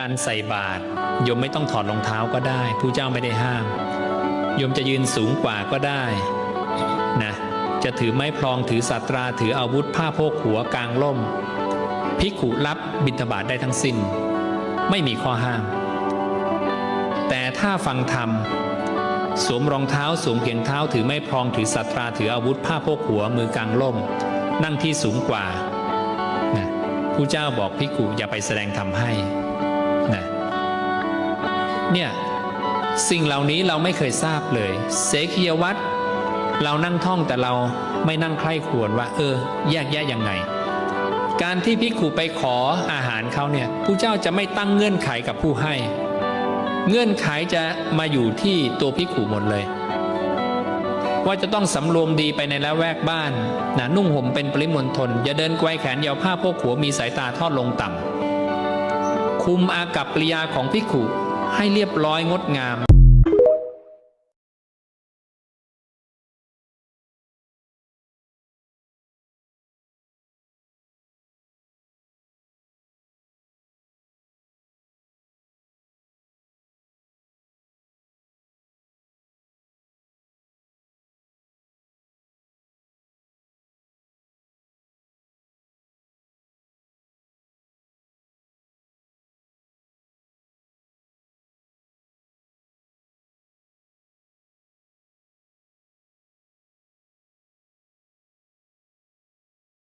การใส่บาตรโยมไม่ต้องถอดรองเท้าก็ได้ผู้เจ้าไม่ได้ห้ามโยมจะยืนสูงกว่าก็ได้นะจะถือไม้พลองถือสัตราถืออาวุธผ้าโพกหัวกลางล่มภิกขุรับบิณฑบาตได้ทั้งสิ้น ไม่มีข้อห้าม แต่ถ้าฟังธรรม สวมรองเท้าสวมเพียงเท้าถือไม้พลองถือสัตราถืออาวุธผ้าโพกหัวมือกลางล่ม นั่งที่สูงกว่านะผู้เจ้าบอกภิกขุอย่าไปแสดงธรรมให้ นะเนี่ยสิ่งเหล่านี้เราไม่เคยทราบเลย เสขียวัตรเรานั่งท่องแต่เราไม่นั่งใคร่ควรว่า เออ แยกแยะยังไง การที่ภิกขุไปขออาหารเขาเนี่ยผู้เจ้าจะไม่ตั้งเงื่อนไขกับผู้ให้ เงื่อนไขจะมาอยู่ที่ตัวภิกขุหมดเลย ว่าจะต้องสำรวมดีไปในละแวกบ้านนะนุ่งห่มเป็นปริมณฑลอย่าเดินไกวแขนยาวผ้าโพกหัวมีสายตาทอดลงต่ำ คุมอากับปริยาของภิกขุให้เรียบร้อยงดงาม